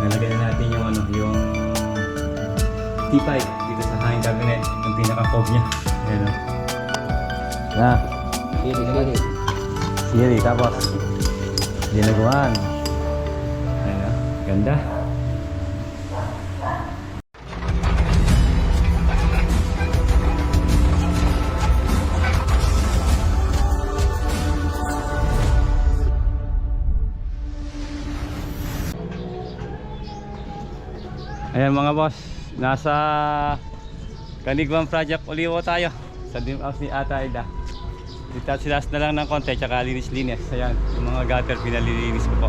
Nalagay natin yung ano, yung T5 dito sa hanging cabinet, yung pinaka-cob niya. Ayan o. Na. Siri, siri. Siri, tapos. Dinaguan. Ayan o. Ganda. Ayan mga boss, nasa Kanigwang Project Olivo tayo sa Dim House ni Ata Aida. Itasilas na lang ng konti tsaka linis-linis. Ayan, yung mga gutter pinalilinis ko po.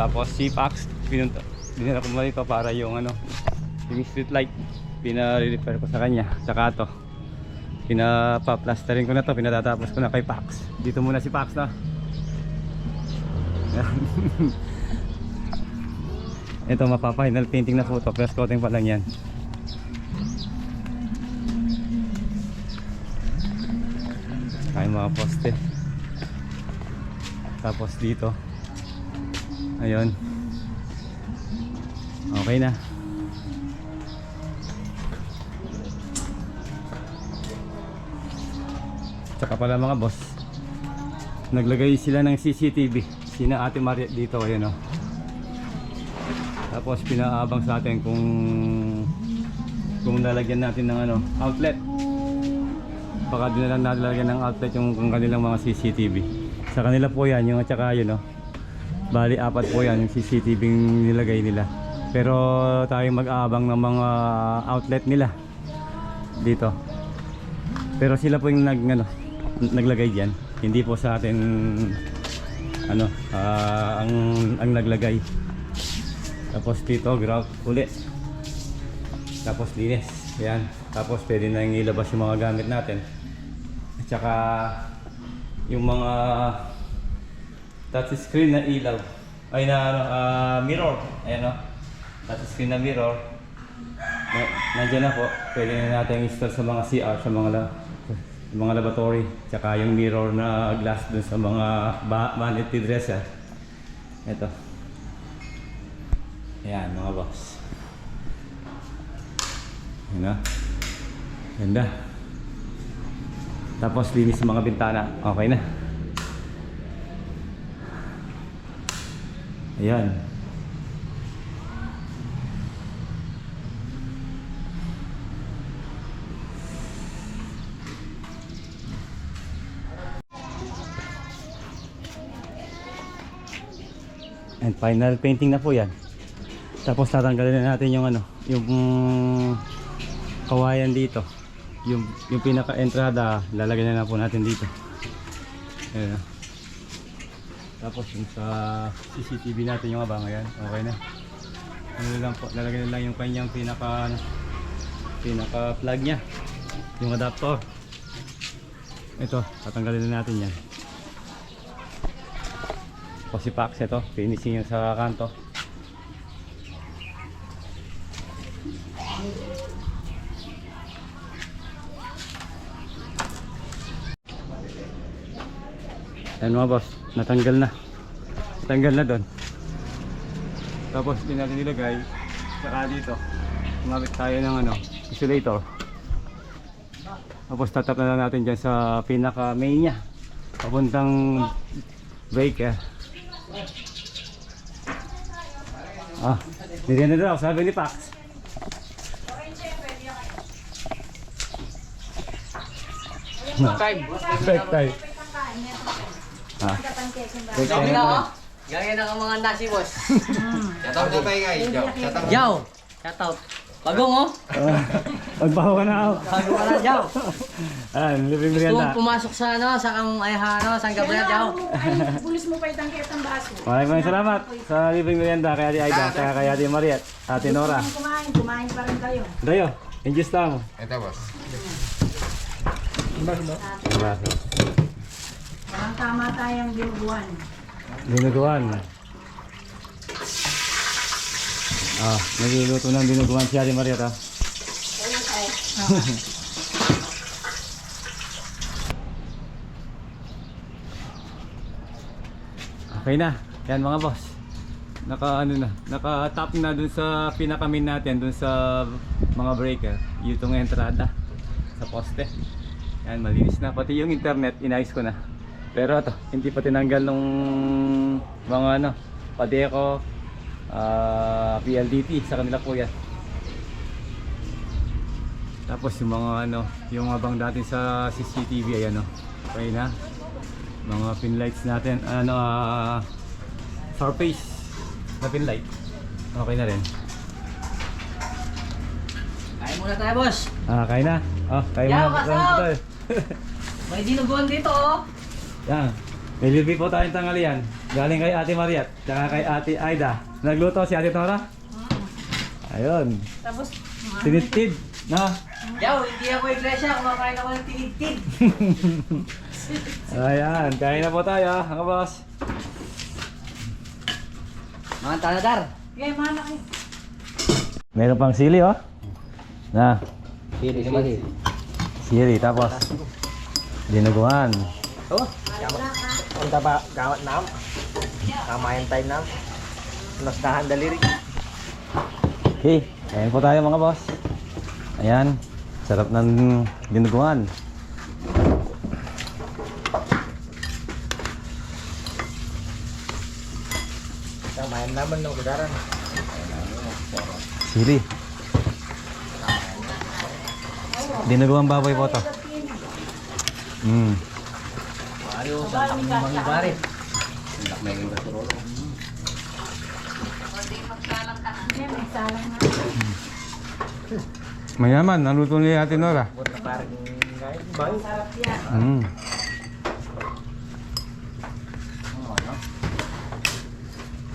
Tapos si Pax, pinunta, dinala ko ko para yung ano, yung street light, pinare-repair ko sa kanya. Tsaka to, pinapaplasterin ko na to, pinatatapos ko na kay Pax. Dito muna si Pax na. Ito mapapa-final painting na photo, press coating pa lang yan. Ay mga poste. Tapos dito. Ayun. Okay na. Tsaka pala mga boss. Naglagay sila ng CCTV. Sina Ate Maria dito ayun oh. Tapos pinaabang sa atin kung kung lalagyan natin ng ano, outlet. Baka din lang natin lalagyan ng outlet yung kung kanilang mga CCTV. Sa kanila po yan, yung at saka yun, no? Bali, apat po yan yung CCTV nilagay nila. Pero tayo mag-aabang ng mga outlet nila dito. Pero sila po yung nag, ano, naglagay diyan. Hindi po sa atin ano, ah, ang ang naglagay. Tapos dito, grout uli. Tapos linis. Yan. Tapos pwede na yung ilabas yung mga gamit natin. At saka yung mga touch screen na ilaw. Ay na ah, mirror. Ayan o. Touch screen na mirror. Na, nandiyan na po. Pwede na natin install sa mga CR, sa mga la, mga laboratory. Tsaka yung mirror na glass dun sa mga vanity dresser. Ito. Ayan mga boss. Ayan na. Ganda. Tapos linis mga bintana. Okay na. Ayan. And final painting na po yan. Tapos tatanggalin na natin yung ano, yung kawayan dito. Yung yung pinaka-entrada, lalagyan na lang po natin dito. Ayan. Tapos yung sa CCTV natin yung abang ayan, okay na. Ano na lang po, lalagyan na lang yung kanyang pinaka ano, pinaka plug niya. Yung adapter. Ito, tatanggalin na natin yan. Tapos si Pax ito, finishing yung sa kanto. Ayan mga boss, natanggal na. Natanggal na doon. Tapos din natin nilagay. Saka dito, gumamit tayo ng ano, insulator. Tapos tatap na lang natin dyan sa pinaka main niya. Papuntang breaker. Ah, nilyan na daw, sabi ni Pax. Time. Perfect time. Ah, break Sabi time na na. oh. Gaya ng mga nasi boss. Shoutout na tayo guys. Shoutout. Yaw. Shout out. Bagong oh. Ah, Magbaho ka na ako. Bago ka na Yaw. Ah, libre Gusto merienda. mong pumasok sa ano, sa kang ay ano, San Gabriel Yaw. Ay, pulis mo pa itang kitang baso. Maraming maraming salamat sa libreng merienda kay Ate Aida, kaya kay Ate Mariet, Ate Nora. Kumain, kumain pa rin kayo. Dayo, injust lang. Ito boss. Diba? Parang tama tayong binubuan. Dinuguan. Ah, nagluluto ng dinuguan si Ate Mariet ah. Okay na. Yan mga boss. naka ano na, naka top na dun sa pinakamin natin dun sa mga breaker, yung entrada sa poste. Yan, malinis na pati yung internet, inayos ko na. Pero ito, hindi pa tinanggal nung mga ano, Padeco, ah PLDT sa kanila yan. Tapos yung mga ano, yung abang dati sa CCTV ayan o. Okay na. Mga pin lights natin, ano ah surface na pin light. Okay na rin. Kain muna tayo, boss. Ah, kain na. Oh, kain Yaw, muna. kasaw! tayo. May dinuguan dito, oh. Yan. May libre po tayong tanghalian. Galing kay Ate Mariat, tsaka kay Ate Aida. Nagluto si Ate Nora? Ayun. Tapos, Tinitid. Na. Yaw, hindi ako iglesia. Kumakain ako ng tinitid. Ayan. Kain na po tayo, mga boss. Mga tanadar. okay, mana kayo. Meron pang sili, oh. Na. Sili, sili. Sili, tapos. Dinuguan. Oh, Punta pa, gawat nam. Kamayan tayo nam. Nastahan daliri. Okay. Kain po tayo, mga boss. Ayan. Sarap ng dinuguan. Kamayan naman ng kudaran. Sili. Dinuguan baboy po to. Mm. Ayos, ang mga bari. May na. Mayaman, naluto ni Ate Nora. Ngayon. Bang. Mm.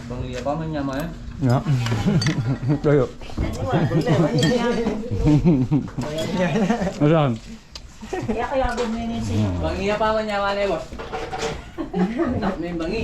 Bangya pa man niya, man. Ja. Tayo. Asan? Kaya kaya bumili siya. Bangya pa man niya, man, eh, boss. Tap na yung bangi.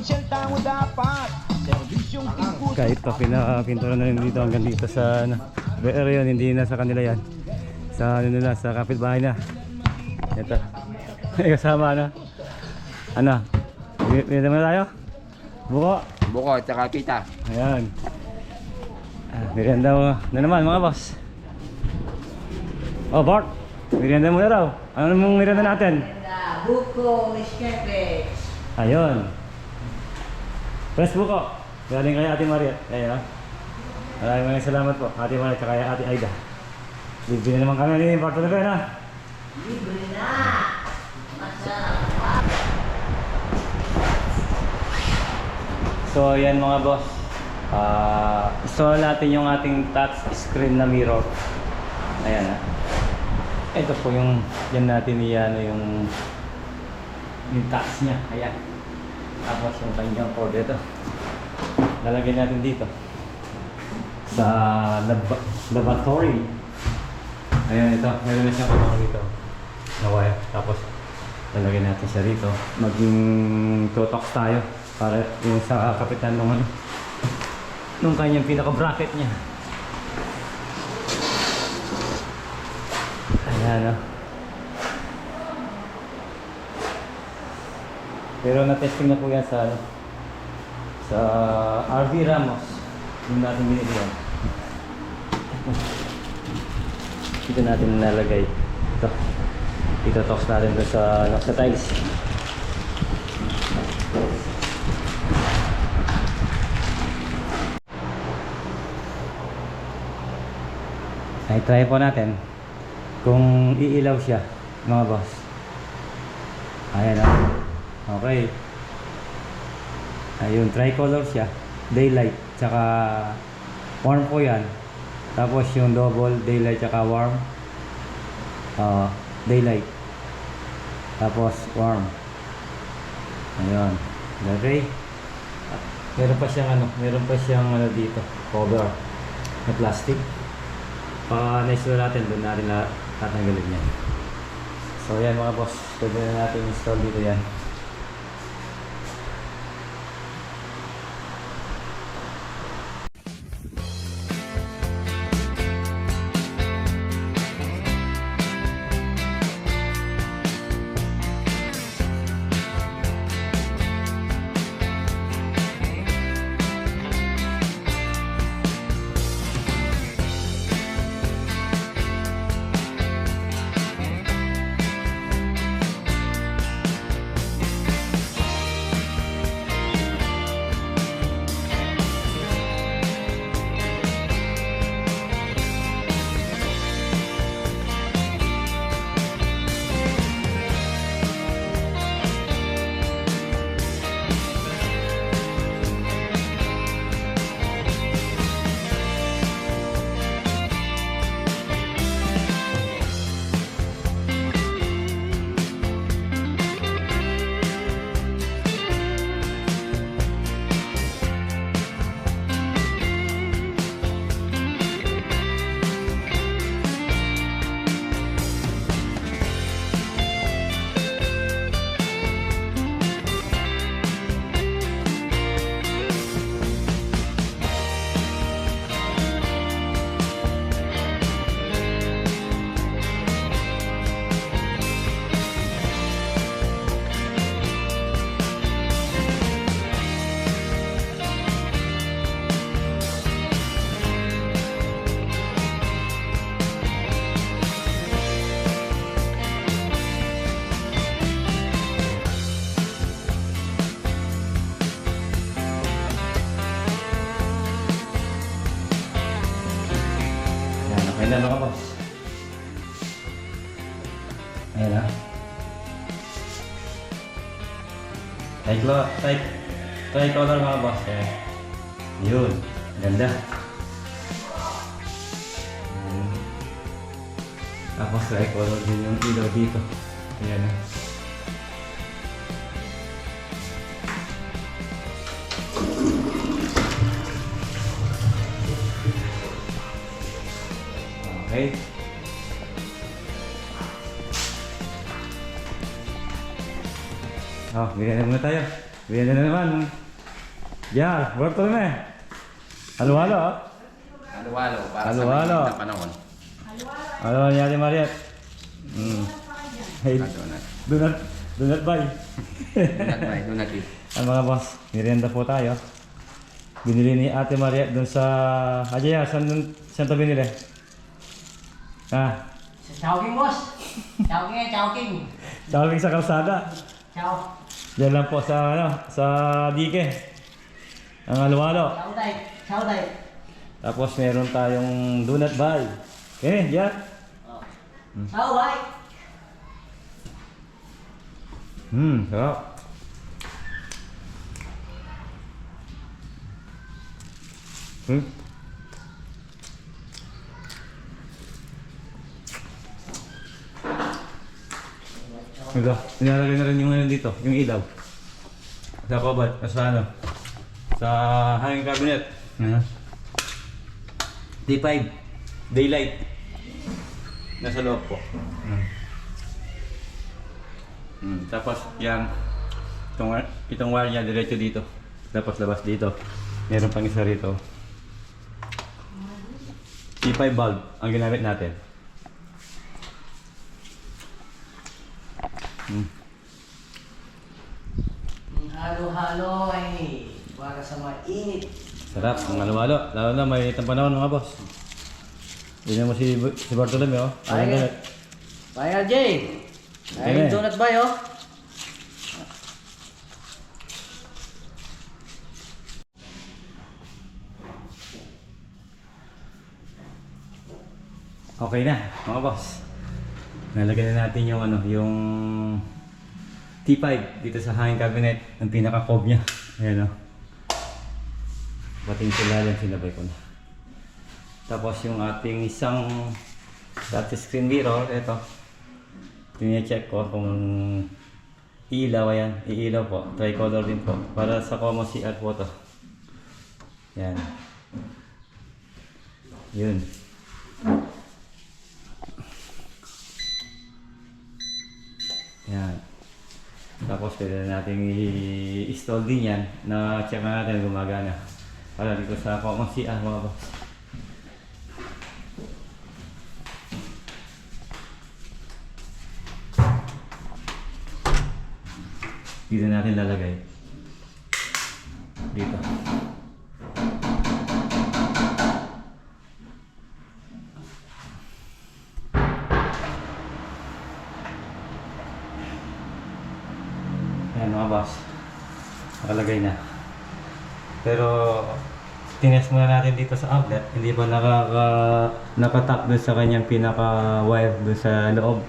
Trinidad, konsyenta mo dapat, serbisyong tingkod. Kahit pa pinapintura na rin dito hanggang dito sa ano. Pero yun, hindi na sa kanila yan. Sa ano nila, sa kapitbahay na. Ito. May kasama na. Ano? Pwede mo na tayo? Buko. Buko, tsaka pita. Ayan. Ah, merienda mo na naman mga boss. Oh, Bart. Merienda mo na raw. Ano mong merienda natin? Buko, Escape. Ayun. Press buko. Galing kay Ate Maria. Ayun. ah. Maraming maraming salamat po. Ate Maria at kay Ate Aida. Bibili naman kami ni Bart na na. So ayan mga boss. Ah, install natin yung ating touch screen na mirror. Ayan ah. Ito po yung yan natin ano yung yung touch niya. Ayan. Tapos yung kanyang cord ito. Lalagyan natin dito. Sa lab laboratory. Ayan ito. Meron na siyang kumang dito. Na wire. Tapos lalagyan natin siya rito. Maging totox tayo. Para yung sa kapitan nung ano. Nung kanyang pinaka bracket niya. Ayan oh. Pero na-testing na po yan sa ano, sa RV Ramos. Yung natin binili yan. Dito natin nalagay. Ito. Dito tox natin doon sa, ano, sa tiles. Ay, try po natin. kung iilaw siya, mga boss. Ayan ah. Okay. Ayun, tricolor siya. Daylight, tsaka warm po yan. Tapos yung double, daylight, tsaka warm. Ah, daylight. Tapos warm. Ayun. Okay. Meron pa siyang ano, meron pa siyang ano dito, cover na plastic. Pa na-install natin, doon natin na tatanggalin yan. So yan mga boss, pwede na natin install dito. Yan, Ayan na. Tricolo, tric, tricolor mga boss. Ayan. Yun, ganda. Ayan. Tapos tricolor din yung ilaw dito. Ayan na. Oh, bigyan na muna tayo. Bigyan na naman. Yan, Bortol na eh. Halo-halo. oh. Halo-halo. Para Halo-halo. sa na panahon. Halo ni Ate Mariat. Mm. Hey, Ah, donut. donut, donut bye. Donut ba? Donut eh. Ang mga boss, merienda po tayo. Binili ni Ate Maria doon sa... Ajaya, saan, dun- saan to binili? Ah, Sa Chowking, boss. Chowking yan, Chowking. tawagin sa kalsada. Chow. Diyan lang po sa, ano, sa dike. Ang halo-halo. Chow day. Chow day. Tapos meron tayong donut ball. Okay, yan. Chow bye. Hmm, sarap. Hmm. Ito, nilalagay na rin yung ano dito, yung ilaw. Sa kabal, sa ano, sa hanging cabinet. Ano? D5, daylight. Nasa loob po. Hmm. Hmm, tapos yan, itong, itong wire niya diretso dito. Tapos labas dito. Meron pang isa rito. T5 bulb ang ginamit natin. Hmm. Ang Halo-halo ay para sa mainit. Sarap, ang halo-halo. Lalo na may ang panahon mga boss. Tignan mo si, si Bartolome oh. Ay, na? Bye, RJ. Ay, Ayan. donut ba, yo? Okay na, mga boss. Nalagyan na natin yung ano, yung T5 dito sa hanging cabinet, ang pinaka-cob niya. Ayan o. Pati yung silalim, sinabay ko na. Tapos yung ating isang touch screen mirror, ito. Tine-check ko kung ilaw, ayan. Iilaw po. Tricolor din po. Para sa Como CR po to. Yan. Yun. Yan. Tapos pwede na natin i-install din yan na check na natin gumagana. Para dito sa Como CR mga boss. Dito natin lalagay. Dito. Pero tinest muna natin dito sa outlet. Hindi pa nakaka, nakatap dun sa kanyang pinaka wire dun sa loob.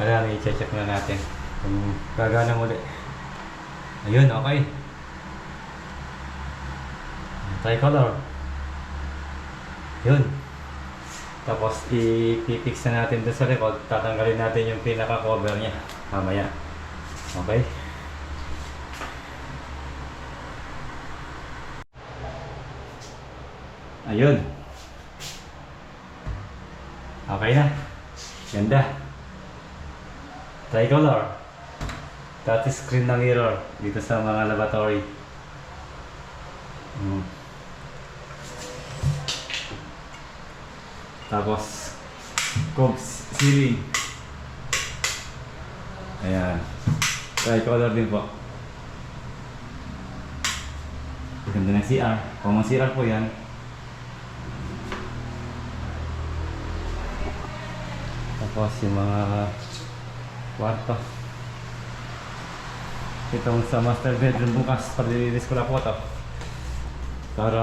Kaya i-check na natin kung gagana muli. Ayun, okay. Tricolor. Yun. Tapos i-fix na natin dun sa record. Tatanggalin natin yung pinaka-cover niya. Mamaya. Okay? Ayun. Okay na. Ganda. Tricolor. Touch screen na mirror dito sa mga laboratory. Mm. Tapos, Cobs ceiling. Ayan. Tricolor din po. Ganda ng CR. Ang CR po yan, Tapos yung mga kwarto. Itong sa master bedroom bukas, palilinis ko lang po ito. Para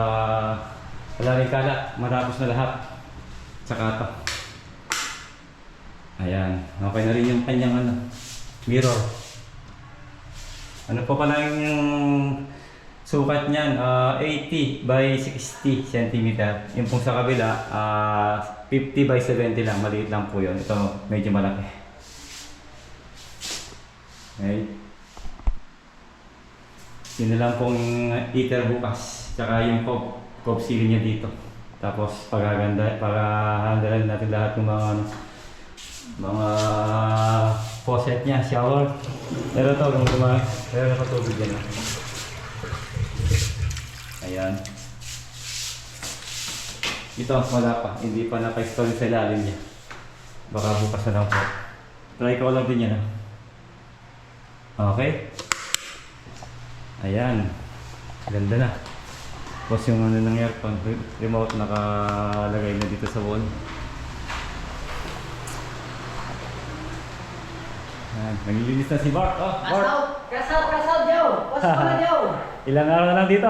wala rin kalat, matapos na lahat. Tsaka ito. Ayan, okay na rin yung kanyang ano, mirror. Ano pa pala yung, sukat niyan? Ah, 80 by 60 cm. Yung pong sa kabila, ah, 50 by 70 lang. Maliit lang po yun. Ito medyo malaki. Okay. Yun na lang pong heater bukas. Tsaka yung cob, cob ceiling niya dito. Tapos pagaganda, para handle natin lahat ng mga ano, mga faucet niya, shower. Pero ito, kung guma, pero nakatubig yan. Ayan. Ito, wala pa. Hindi pa naka-install sa ilalim niya. Baka bukas na lang po. Try ko lang din yan. ah. Okay. Ayan. Ganda na. Tapos yung ano ng aircon, re- remote nakalagay na dito sa wall. Ayan. Naglilinis na si Bart. Oh, Bart! out! Crash out, Joe! Pasok ka na, Joe! Ilang araw na lang dito.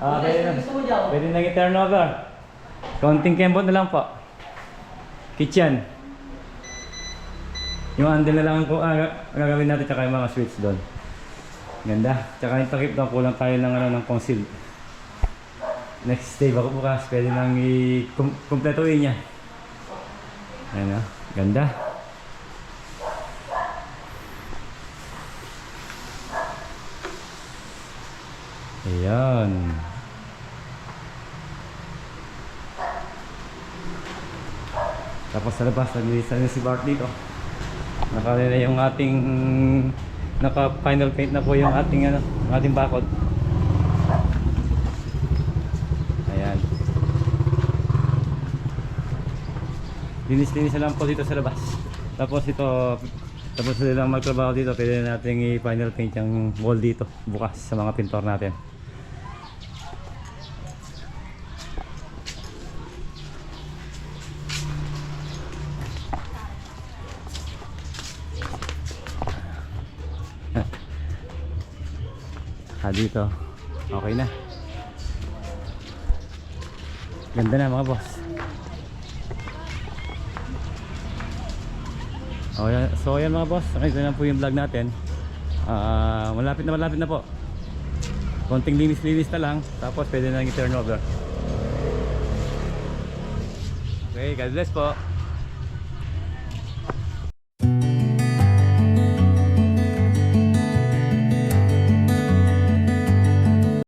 Ah, pwede na. gusto mo, Joe? Pwede nang i-turn over. Konting kembot na lang po. Kitchen. Yung handle na lang ang ku- ah, gagawin natin tsaka yung mga switch doon. Ganda. Tsaka yung takip doon, kulang tayo ng, ano, ng conceal. Next day, baka bukas, pwede nang i-kumpletuin niya. Ayan o. Ganda. Ayan. Tapos sa labas, naglilisan na si Bart dito. Nakali na yung ating naka final paint na po yung ating ano, ating bakod. Ayan. Linis-linis lang po dito sa labas. Tapos ito, tapos sila lang magtrabaho dito, pwede na natin i-final paint yung wall dito bukas sa mga pintor natin. Ah, dito. Okay na. Ganda na mga boss. Yan. So ayan mga boss, ito na po yung vlog natin. Ah, malapit na malapit na po. Konting linis-linis na lang, tapos pwede na yung turnover. Okay, God bless po.